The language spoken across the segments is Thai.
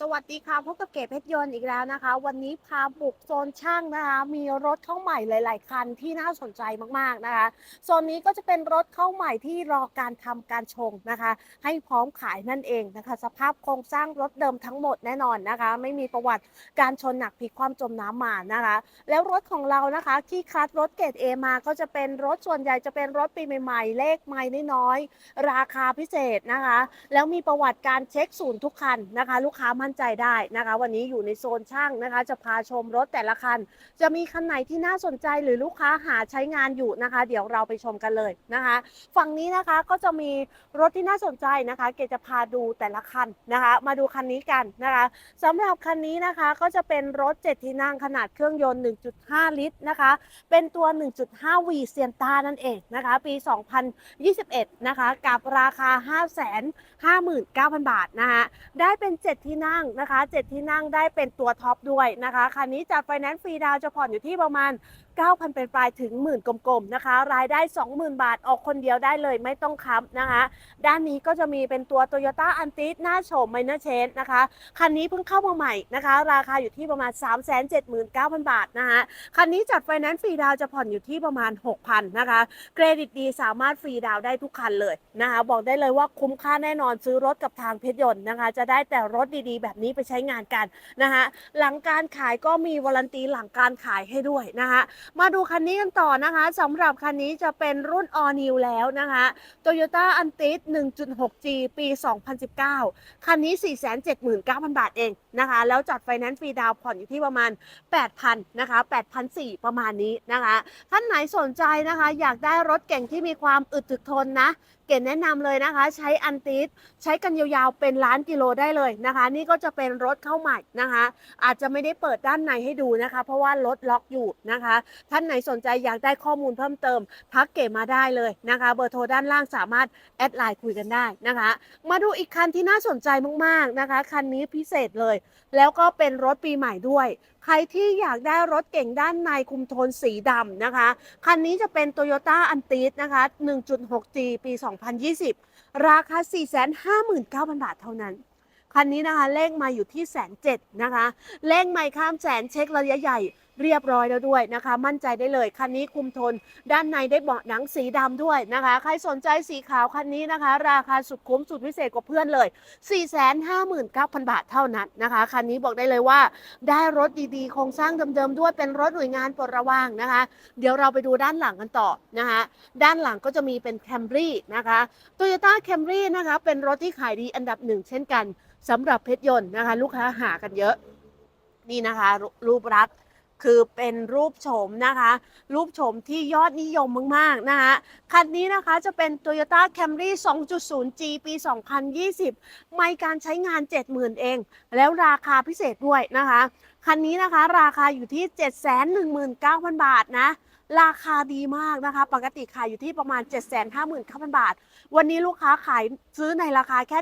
สวัสดีค่ะพบกับเก๋เพชรยนต์อีกแล้วนะคะ วันนี้พาบุกโซนช่างนะคะ มีรถเข้าใหม่หลาย ๆ คันที่น่าสนใจมากๆนะคะโซนนี้ก็จะเป็นรถเข้าใหม่ที่รอการทำการชงนะคะ ให้พร้อมขายนั่นเองนะคะ สภาพโครงสร้างรถเดิมทั้งหมดแน่นอนนะคะ ไม่มีประวัติการชนหนักพลิกความจมน้ำมานะคะ แล้วรถของเรานะคะที่คัดรถเกรด A มาก็จะเป็นรถส่วนใหญ่จะเป็นรถปีใหม่ ๆ เลขไม่น้อยๆราคาพิเศษนะคะ แล้วมีประวัติการเช็คศูนย์ทุกคันนะคะ ลูกค้ามั่นใจได้นะคะ วันนี้อยู่ในโซนช่างนะคะ จะพาชมรถแต่ละคัน จะมีคันไหนที่น่าสนใจหรือลูกค้าหาใช้งานอยู่นะคะ เดี๋ยวเราไปชมกันเลยนะคะ ฝั่งนี้นะคะก็จะมีรถที่น่าสนใจนะคะ เกจะพาดูแต่ละคันนะคะ มาดูคันนี้กันนะคะสำหรับคันนี้นะคะก็จะเป็นรถ 7 ที่นั่งขนาดเครื่องยนต์ 1.5 ลิตรนะคะ เป็นตัว 1.5 V เซียนตานั่นเองนะคะ ปี 2021 นะคะ กับราคา 559,000 บาทนะคะ ได้เป็น 7 ที่นั่งนะคะ 7 ที่นั่งได้เป็นตัวท็อปด้วยนะคะคันนี้จัดไฟแนนซ์ฟรีดาวจะผ่อนอยู่ที่ประมาณ 9,000 เป็นปลายถึงหมื่นกลมๆนะคะ รายได้ 20,000 บาทออกคนเดียวได้เลยไม่ต้องค้ำนะคะ ด้านนี้ก็จะมีเป็นตัว Toyota a n t i s หน้าโฉม Minor Change นะคะ คันนี้เพิ่งเข้ามาใหม่นะคะ ราคาอยู่ที่ประมาณ 379,000 บาทนะคะคันนี้จัดไฟแนนซ์ฟรีดาวจะผ่อนอยู่ที่ประมาณ 6,000นะคะเครดิตดีสามารถฟรีดาวได้ทุกคันเลยนะคะบอกได้เลยว่าคุ้มค่าแน่นอนซื้อรถกับทางเพชรยนต์นะคะ จะได้แต่รถดีๆ แบบนี้ไปใช้งานกันนะคะหลังการขายก็มีวารันตีหลังการขายให้ด้วยนะคะมาดูคันนี้กันต่อนะคะสำหรับคันนี้จะเป็นรุ่น All New แล้วนะคะ Toyota a n t i s 1.6G ปี 2019 คันนี้ 479,000 บาทเอง นะคะ แล้วจัดไฟแนนซ์ฟรีดาวผ่อนอยู่ที่ประมาณ 8,000นะคะ8,400ประมาณนี้นะคะท่านไหนสนใจนะคะ อยากได้รถเก่งที่มีความอึดถึกทนนะเก๋แนะนำเลยนะคะ ใช้อันติสใช้กันยาวๆเป็นล้านกิโลได้เลยนะคะ นี่ก็จะเป็นรถเข้าใหม่นะคะ อาจจะไม่ได้เปิดด้านในให้ดูนะคะ เพราะว่ารถล็อกอยู่นะคะ ท่านไหนสนใจอยากได้ข้อมูลเพิ่มเติม ทักเก๋มาได้เลยนะคะ เบอร์โทรด้านล่างสามารถแอดไลน์คุยกันได้นะคะ มาดูอีกคันที่น่าสนใจมากๆนะคะ คันนี้พิเศษเลยแล้วก็เป็นรถปีใหม่ด้วย ใครที่อยากได้รถเก่งด้านในคุมโทนสีดำนะคะ คันนี้จะเป็น Toyota a n t i s นะคะ 1.6G ปี 2020 ราคา 459,000 บาทเท่านั้นคันนี้นะคะเลขมาอยู่ที่แสนเจ็ดนะคะเลขไม่ข้ามแสนเช็คระยะใหญ่ เรียบร้อยแล้วด้วยนะคะ มั่นใจได้เลยคันนี้คุมโทน ด้านในได้เบาะหนังสีดำด้วยนะคะ ใครสนใจสีขาวคันนี้นะคะ ราคาสุดคุ้มสุดพิเศษกว่าเพื่อนเลย 459,000 บาทเท่านั้นนะคะคันนี้บอกได้เลยว่า ได้รถดีๆโครงสร้างเดิมๆด้วยเป็นรถหน่วยงานปลดระว่างนะคะ เดี๋ยวเราไปดูด้านหลังกันต่อนะคะด้านหลังก็จะมีเป็น Camry นะคะ Toyota Camry นะคะเป็นรถที่ขายดีอันดับหนึ่งเช่นกันสำหรับเพชรยนต์นะคะ ลูกค้าหากันเยอะ นี่นะคะรรูปลักษ์ คือเป็นรูปโฉมนะคะ รูปโฉมที่ยอดนิยมมากๆนะคะคันนี้นะคะจะเป็น Toyota Camry 2.0G ปี 2020 ไม่การใช้งาน 70,000 เอง แล้วราคาพิเศษด้วยนะคะ คันนี้นะคะราคาอยู่ที่ 719,000 บาทนะ ราคาดีมากนะคะ ปกติขายอยู่ที่ประมาณ 759,000 บาท วันนี้ลูกค้าขายซื้อในราคาแค่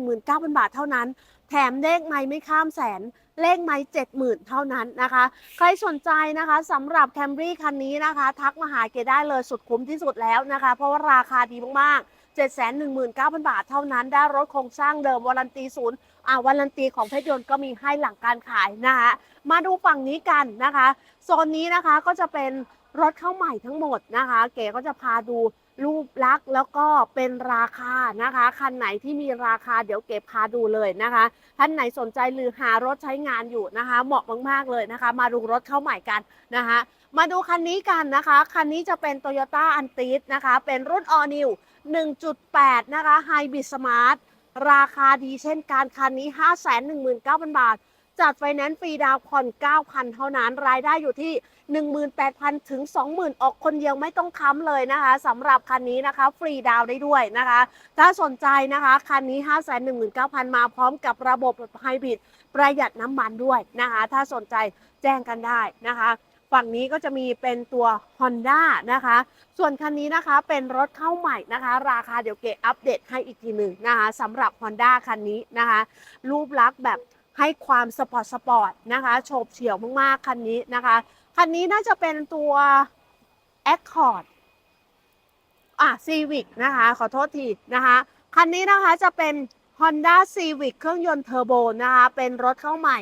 719,000 บาทเท่านั้น แถมเลขไม่ไม่ข้ามแสน เลขไม่70,000เท่านั้นนะคะ ใครสนใจนะคะสำหรับ Camry คันนี้นะคะ ทักมาหาเกได้เลยสุดคุ้มที่สุดแล้วนะคะ เพราะว่าราคาดีมากๆ719,000 บาทเท่านั้น ได้รถโครงสร้างเดิมวารันตีศูนย์อ่าวารันตีของเพชรยนต์ก็มีให้หลังการขายนะคะมาดูฝั่งนี้กันนะคะ โซนนี้นะคะก็จะเป็นรถเข้าใหม่ทั้งหมดนะคะ เก๋ก็จะพาดู รูปลักษณ์แล้วก็เป็นราคานะคะ คันไหนที่มีราคาเดี๋ยวเก็บพาดูเลยนะคะท่านไหนสนใจหรือหารถใช้งานอยู่นะคะ เหมาะมากๆเลยนะคะ มาดูรถเข้าใหม่กันนะคะมาดูคันนี้กันนะคะ คันนี้จะเป็น Toyota a n t i s นะคะ เป็นรุ่น All New 1.8 นะคะ Hybrid Smart ราคาดีเช่นกันคันนี้ 519,000 บาท จัดไฟแนนซ์ฟรีดาวผ่อน 9,000 เท่านั้น รายได้อยู่ที่ 18,000 ถึง 20,000 ออกคนเดียวไม่ต้องค้ำเลยนะคะสำหรับคันนี้นะคะ ฟรีดาวได้ด้วยนะคะ ถ้าสนใจนะคะ คันนี้ 519,000 มาพร้อมกับระบบไฮบริดประหยัดน้ำมันด้วยนะคะ ถ้าสนใจแจ้งกันได้นะคะฝั่งนี้ก็จะมีเป็นตัว Honda นะคะ ส่วนคันนี้นะคะเป็นรถเข้าใหม่นะคะ ราคาเดี๋ยวเกอัปเดตให้อีกทีหนึ่งนะคะสำหรับ Honda คันนี้นะคะ รูปลักษณ์แบบ ให้ความสปอร์ตสปอร์ตนะคะโฉบเฉี่ยวมากๆคันนี้นะคะ คันนี้น่าจะเป็นตัว Accord อะ Civic นะคะ ขอโทษทีนะคะ คันนี้นะคะจะเป็น Honda Civic เครื่องยนต์เทอร์โบนะคะ เป็นรถเข้าใหม่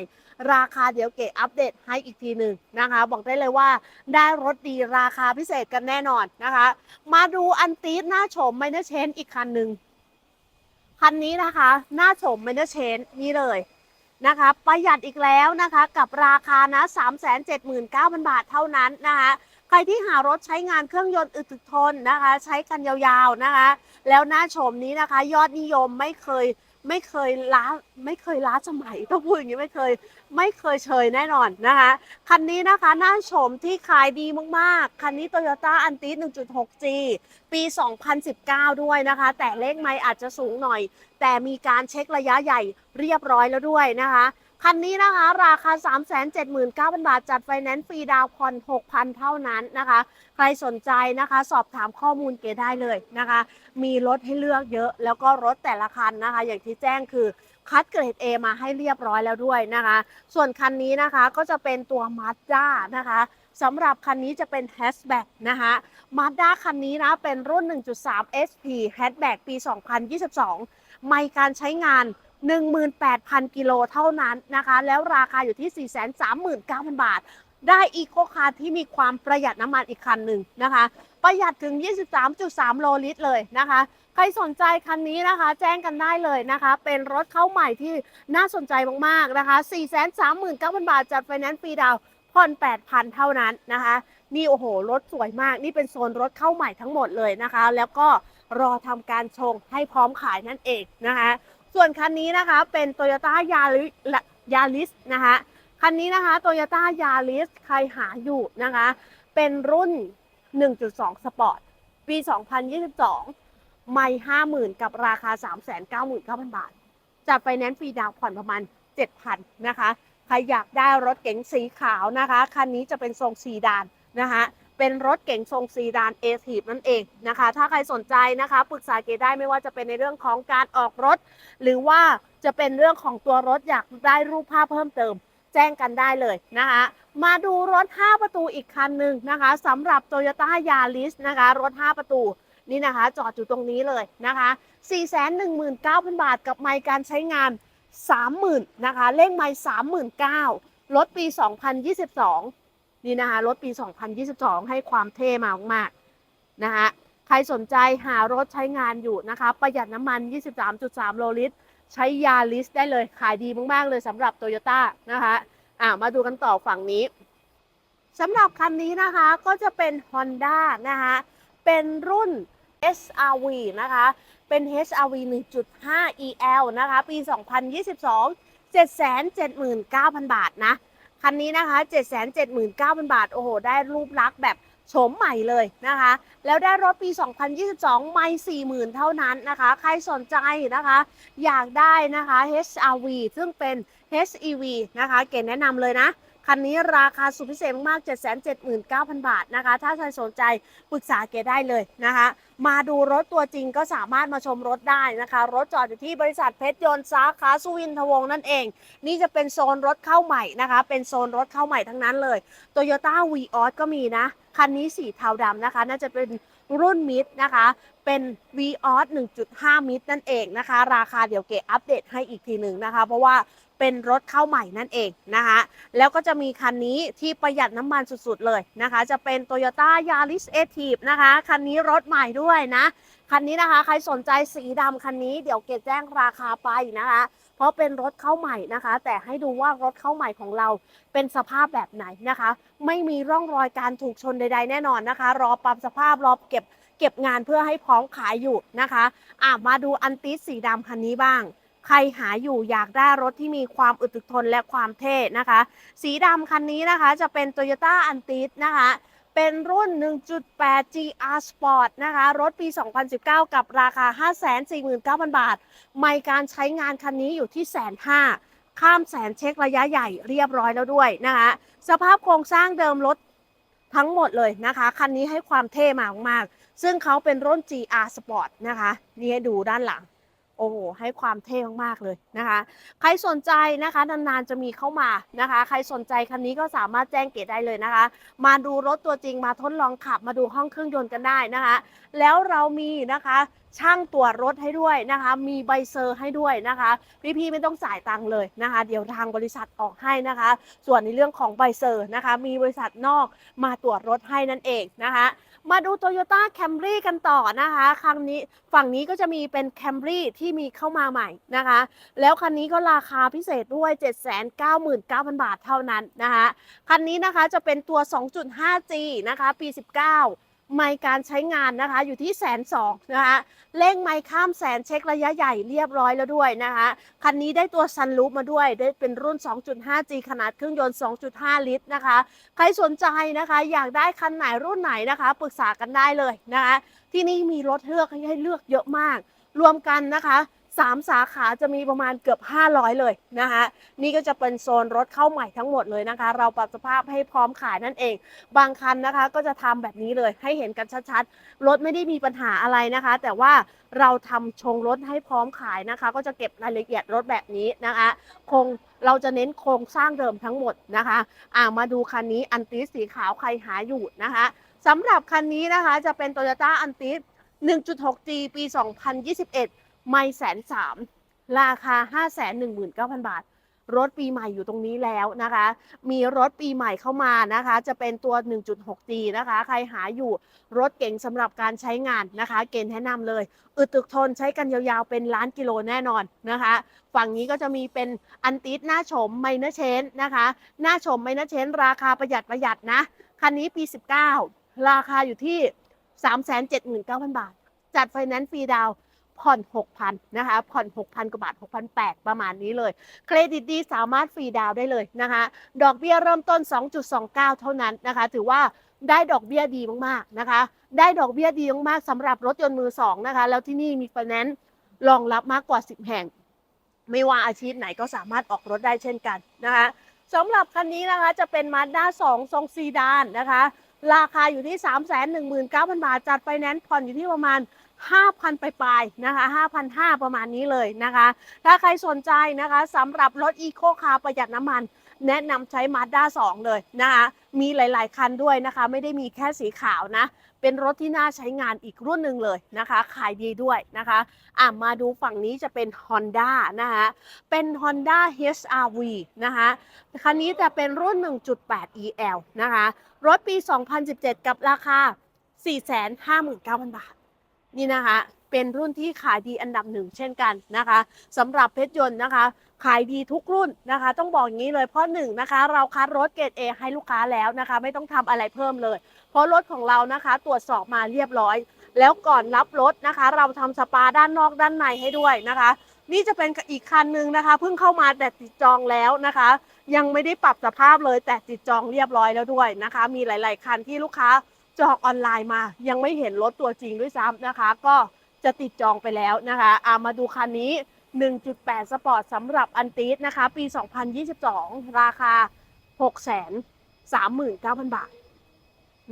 ราคาเดี๋ยวเก๋อัปเดตให้อีกทีหนึ่งนะคะ บอกได้เลยว่าได้รถดีราคาพิเศษกันแน่นอนนะคะ มาดูอันตีดหน้าโฉมไมเนอร์เชนอีกคันหนึ่งคันนี้นะคะ หน้าโฉมไมเนอร์เชนนี่เลย นะคะ ประหยัดอีกแล้วนะคะกับราคานะ 379,000 บาทเท่านั้นนะคะใครที่หารถใช้งานเครื่องยนต์อึดถึกทนนะคะ ใช้กันยาวๆนะคะ แล้วหน้าชมนี้นะคะ ยอดนิยมไม่เคยไม่เคยล้าไม่เคยล้าสมัยต้องพูดอย่างนี้ไม่เคย ไม่เคยเชยแน่นอนนะคะ คันนี้นะคะน้าโฉมที่ขายดีมากๆ คันนี้ Toyota a n t i 1.6G ปี 2019 ด้วยนะคะ แต่เลขไม่อาจจะสูงหน่อย แต่มีการเช็คระยะใหญ่เรียบร้อยแล้วด้วยนะคะ คันนี้นะคะ ราคา 379,000 บาท จัดไฟแนนซ์ฟรีดาวน์ผ่อน 6,000 เท่านั้นนะคะ ใครสนใจนะคะ สอบถามข้อมูลเกได้เลยนะคะ มีรถให้เลือกเยอะ แล้วก็รถแต่ละคันนะคะ อย่างที่แจ้งคือ คัดเกรด A มาให้เรียบร้อยแล้วด้วยนะคะ ส่วนคันนี้นะคะก็จะเป็นตัว Mazda นะคะสำหรับคันนี้จะเป็น Hatchback นะคะ Mazda คันนี้นะเป็นรุ่น 1.3 SP Hatchback ปี 2022 ไม่การใช้งาน 18,000 กิโลเท่านั้นนะคะ แล้วราคาอยู่ที่ 439,000 บาท ได้อีโคคาร์ที่มีความประหยัดน้ำมันอีกคันหนึ่งนะคะ ประหยัดถึง 23.3 โลลิตรเลยนะคะ ใครสนใจคันนี้นะคะ แจ้งกันได้เลยนะคะ เป็นรถเข้าใหม่ที่น่าสนใจมากๆนะคะ 439,000 บาทจัดไฟแนนซ์ฟรีดาวผ่อน8,000 เท่านั้นนะคะ นี่โอ้โห รถสวยมาก นี่เป็นโซนรถเข้าใหม่ทั้งหมดเลยนะคะ แล้วก็รอทำการชงให้พร้อมขายนั่นเองนะคะ ส่วนคันนี้นะคะเป็น Toyota Yaris Yaris นะคะคันนี้นะคะ Toyota Yaris ใครหาอยู่นะคะ เป็นรุ่น 1.2 Sport ปี 2022 ไม่50,000กับราคา399,000บาท จัดไฟแนนซ์ฟรีดาวผ่อนประมาณ7,000นะคะใครอยากได้รถเก๋งสีขาวนะคะคันนี้จะเป็นทรงซีดานนะคะเป็นรถเก๋งทรงซีดานเอทีฟนั่นเองนะคะ ถ้าใครสนใจนะคะปรึกษาเกได้ไม่ว่าจะเป็นในเรื่องของการออกรถ หรือว่าจะเป็นเรื่องของตัวรถอยากได้รูปภาพเพิ่มเติม แจ้งกันได้เลยนะคะมาดูรถ 5 ประตูอีกคันหนึ่งนะคะสำหรับ Toyota Yaris นะคะรถ 5 ประตู นี่นะคะ จอดอยู่ตรงนี้เลยนะคะ419,000 บาทกับไมล์การใช้งาน 30,000นะคะเลขไมล์39,000รถปี 2022 นี่นะคะรถปี 2022 ให้ความเท่มามากๆนะคะใครสนใจหารถใช้งานอยู่นะคะ ประหยัดน้ำมัน 23.3 โลลิตร ใช้ยาลิสได้เลย ขายดีมาก ๆ เลยสำหรับ t o y ยต้านะคะอ่ามาดูกันต่อฝั่งนี้สำหรับคันนี้นะคะก็จะเป็น Honda นะคะเป็นรุ่น SRV นะคะ เป็น HRV 1.5 EL นะคะ ปี 2022 779,000 บาทนะ คันนี้นะคะ 779,000 บาท โอ้โห ได้รูปลักษณ์แบบโฉมใหม่เลยนะคะ แล้วได้รถปี 2022 ไม่ 40,000 เท่านั้นนะคะ ใครสนใจนะคะ อยากได้นะคะ HRV ซึ่งเป็น HEV นะคะ เก๋แนะนำเลยนะ คันนี้ราคาสุดพิเศษมาก 779,000 บาทนะคะ ถ้าใครสนใจปรึกษาเกได้เลยนะคะ มาดูรถตัวจริงก็สามารถมาชมรถได้นะคะ รถจอดอยู่ที่บริษัทเพชรยนต์สาขาสุวินทวงศ์นั่นเอง นี่จะเป็นโซนรถเข้าใหม่นะคะ เป็นโซนรถเข้าใหม่ทั้งนั้นเลย Toyota v ีออสก็มีนะ คันนี้สีเทาดำนะคะ น่าจะเป็นรุ่นมิดนะคะ เป็น v ีออส1.5 มิดนั่นเองนะคะ ราคาเดี๋ยวเกอัปเดตให้อีกทีหนึ่งนะคะ เพราะว่า เป็นรถเข้าใหม่นั่นเองนะคะแล้วก็จะมีคันนี้ที่ประหยัดน้ำมันสุดๆเลยนะคะ จะเป็น Toyota Yaris a t i v นะคะ คันนี้รถใหม่ด้วยนะ คันนี้นะคะ ใครสนใจสีดำคันนี้เดี๋ยวเกดแจ้งราคาไปนะคะ เพราะเป็นรถเข้าใหม่นะคะ แต่ให้ดูว่ารถเข้าใหม่ของเราเป็นสภาพแบบไหนนะคะ ไม่มีร่องรอยการถูกชนใด ๆ แน่นอนนะคะ รอปรับสภาพรอเก็บเก็บงานเพื่อให้พร้อมขายอยู่นะคะอะมาดูอันติสสีดำคันนี้บ้าง ใครหาอยู่อยากได้รถที่มีความอึดถึกทนและความเท่นะคะ สีดำคันนี้นะคะจะเป็น Toyota a n t i s นะคะเป็นรุ่น 1.8 GR Sport นะคะ รถปี 2019 กับราคา 549,000 บาท ไม่การใช้งานคันนี้อยู่ที่แสนห้าข้ามแสนเช็คระยะใหญ่เรียบร้อยแล้วด้วยนะคะ สภาพโครงสร้างเดิมรถทั้งหมดเลยนะคะ คันนี้ให้ความเท่มากมาก ซึ่งเขาเป็นรุ่น GR Sport นะคะ นี่ให้ดูด้านหลัง โอ้โหให้ความเท่มากๆเลยนะคะ ใครสนใจนะคะนานๆจะมีเข้ามานะคะ ใครสนใจคันนี้ก็สามารถแจ้งเกตได้เลยนะคะ มาดูรถตัวจริงมาทดลองขับมาดูห้องเครื่องยนต์กันได้นะคะ แล้วเรามีนะคะช่างตรวจรถให้ด้วยนะคะ มีใบเซอร์ให้ด้วยนะคะ พี่ๆไม่ต้องจ่ายตังค์เลยนะคะ เดี๋ยวทางบริษัทออกให้นะคะ ส่วนในเรื่องของใบเซอร์นะคะ มีบริษัทนอกมาตรวจรถให้นั่นเองนะคะ มาดู Toyota Camry กันต่อนะคะ ครั้งนี้ฝั่งนี้ก็จะมีเป็น Camry ที่มีเข้ามาใหม่นะคะ แล้วคันนี้ก็ราคาพิเศษด้วย 799,000 บาทเท่านั้นนะคะ คันนี้นะคะจะเป็นตัว 2.5G นะคะ ปี 19 ไมล์การใช้งานนะคะ อยู่ที่แสนสองนะคะเร่งไมล์ข้ามแสนเช็คระยะใหญ่เรียบร้อยแล้วด้วยนะคะคันนี้ได้ตัวซันรูปมาด้วย ได้เป็นรุ่น 2.5G ขนาดเครื่องยนต์ 2.5 ลิตรนะคะ ใครสนใจนะคะ อยากได้คันไหนรุ่นไหนนะคะปรึกษากันได้เลยนะคะที่นี่มีรถเลือกให้เลือกเยอะมาก รวมกันนะคะ สามสาขาจะมีประมาณเกือบ 500 เลยนะคะ นี่ก็จะเป็นโซนรถเข้าใหม่ทั้งหมดเลยนะคะ เราปรับสภาพให้พร้อมขายนั่นเอง บางคันนะคะก็จะทำแบบนี้เลยให้เห็นกันชัดๆ รถไม่ได้มีปัญหาอะไรนะคะ แต่ว่าเราทำชงรถให้พร้อมขายนะคะ ก็จะเก็บรายละเอียดรถแบบนี้นะคะคงเราจะเน้นโครงสร้างเดิมทั้งหมดนะคะอ่ามาดูคันนี้อันติสสีขาวใครหาอยู่นะคะสำหรับคันนี้นะคะจะเป็น Toyota อันติส 1.6G ปี 2021 ไม่แสนสามราคา 5 1 9 0 0 0 บาท รถปีใหม่อยู่ตรงนี้แล้วนะคะ มีรถปีใหม่เข้ามานะคะ จะเป็นตัว 1.6G นะคะ ใครหาอยู่รถเก๋งสำหรับการใช้งานนะคะ เกณฑ์แนะนำเลย อึดตึกทนใช้กันยาวๆ เป็นล้านกิโลแน่นอนนะคะ ฝั่งนี้ก็จะมีเป็นอันติสหน้าชมไมเนอร์เชนนะคะ หน้าชมไมเนอร์เชนราคาประหยัดประหยัดนะ คันนี้ปี 19 ราคาอยู่ที่ 379,000 บาท จัดไฟแนนซ์ฟรีดาวน์ ผ่อน6,000นะคะ ผ่อน6,000กว่าบาท6,800 ประมาณนี้เลย เครดิตดีสามารถฟรีดาวได้เลยนะคะ ดอกเบี้ยเริ่มต้น 2.29 เท่านั้นนะคะ ถือว่าได้ดอกเบี้ยดีมากๆนะคะ ได้ดอกเบี้ยดีมากๆสำหรับรถยนต์มือสองนะคะ แล้วที่นี่มีไฟแนนซ์รองรับมากกว่า 10 แห่ง ไม่ว่าอาชีพไหนก็สามารถออกรถได้เช่นกันนะคะสำหรับคันนี้นะคะจะเป็น Mazda 2ทรงซีดานนะคะ ราคาอยู่ที่ 319,000 บาท จัดไฟแนนซ์ผ่อนอยู่ที่ประมาณ 5,000 ไปปลายๆนะคะ5,500 ประมาณนี้เลยนะคะ ถ้าใครสนใจนะคะสำหรับรถอีโคคาร์ประหยัดน้ำมัน แนะนำใช้ Mazda 2เลยนะคะมีหลาย ๆ คันด้วยนะคะ ไม่ได้มีแค่สีขาวนะ เป็นรถที่น่าใช้งานอีกรุ่นหนึ่งเลยนะคะ ขายดีด้วยนะคะอะมาดูฝั่งนี้จะเป็น Honda นะคะเป็น Honda HRV นะคะคันนี้จะเป็นรุ่น 1.8 EL นะคะ รถปี 2017 กับราคา 459,000 บาท นี่นะคะ เป็นรุ่นที่ขายดีอันดับหนึ่งเช่นกันนะคะสำหรับเพชรยนต์นะคะ ขายดีทุกรุ่นนะคะ ต้องบอกอย่างนี้เลยเพราะหนึ่งนะคะ เราคัดรถเกรด A ให้ลูกค้าแล้วนะคะ ไม่ต้องทำอะไรเพิ่มเลย เพราะรถของเรานะคะ ตรวจสอบมาเรียบร้อย แล้วก่อนรับรถนะคะ เราทำสปาด้านนอกด้านในให้ด้วยนะคะนี่จะเป็นอีกคันหนึ่งนะคะเพิ่งเข้ามาแต่ติดจองแล้วนะคะ ยังไม่ได้ปรับสภาพเลยแต่ติดจองเรียบร้อยแล้วด้วยนะคะ มีหลาย ๆ คันที่ลูกค้า จองออนไลน์มา ยังไม่เห็นรถตัวจริงด้วยซ้ำนะคะ ก็จะติดจองไปแล้วนะคะอามาดูคันนี้ 1.8 สปอร์ตสำหรับอันติสนะคะ ปี 2022 ราคา 639,000 บาท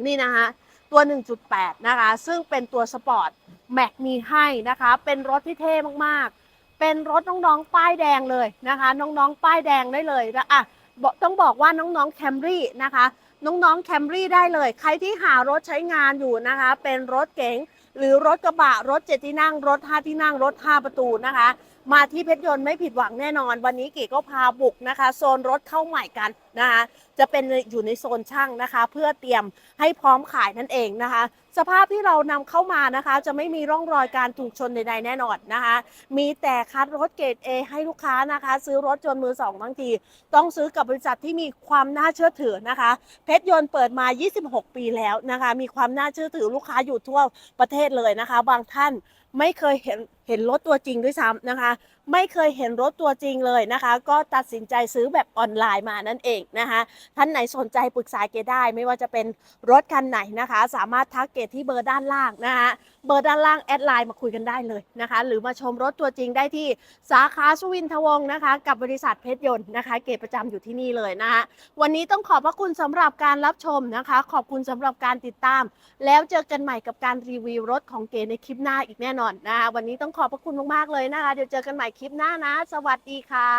นี่นะคะตัว 1.8 นะคะ ซึ่งเป็นตัวสปอร์ตแม็กมีให้นะคะ เป็นรถที่เท่มากๆ เป็นรถน้องๆ ป้ายแดงเลยนะคะ น้องๆ ป้ายแดงได้เลยนะอะต้องบอกว่าน้องๆ แคมรี่นะคะ น้องๆแคมรี่ได้เลย ใครที่หารถใช้งานอยู่นะคะ เป็นรถเก๋งหรือรถกระบะรถเจ็ดที่นั่งรถห้าที่นั่งรถห้าประตูนะคะ มาที่เพชรยนต์ไม่ผิดหวังแน่นอน วันนี้เก๋ก็พาบุกนะคะ โซนรถเข้าใหม่กันนะคะจะเป็นอยู่ในโซนช่างนะคะ เพื่อเตรียมให้พร้อมขายนั่นเองนะคะ สภาพที่เรานำเข้ามานะคะ จะไม่มีร่องรอยการถูกชนใดๆแน่นอนนะคะ มีแต่คัดรถเกรด A ให้ลูกค้านะคะ ซื้อรถจนมือสองทั้งที ต้องซื้อกับบริษัทที่มีความน่าเชื่อถือนะคะ เพชรยนต์เปิดมา 26 ปีแล้วนะคะ มีความน่าเชื่อถือลูกค้าอยู่ทั่วประเทศเลยนะคะ บางท่านไม่เคยเห็น เห็นรถตัวจริงด้วยซ้ำนะคะ ไม่เคยเห็นรถตัวจริงเลยนะคะ ก็ตัดสินใจซื้อแบบออนไลน์มานั่นเองนะคะ ท่านไหนสนใจปรึกษาเกดได้ ไม่ว่าจะเป็นรถคันไหนนะคะ สามารถทักเกดที่เบอร์ด้านล่างนะคะเบอร์ด้านล่างแอดไลน์มาคุยกันได้เลยนะคะ หรือมาชมรถตัวจริงได้ที่สาขาสุวินทวงศ์นะคะ กับบริษัทเพชรยนต์นะคะ เกดประจำอยู่ที่นี่เลยนะคะวันนี้ต้องขอบพระคุณสำหรับการรับชมนะคะ ขอบคุณสำหรับการติดตาม แล้วเจอกันใหม่กับการรีวิวรถของเกดในคลิปหน้าอีกแน่นอนนะคะวันนี้ต้องขอบพระคุณมากๆเลยนะคะ เดี๋ยวเจอกันใหม่คลิปหน้านะ สวัสดีค่ะ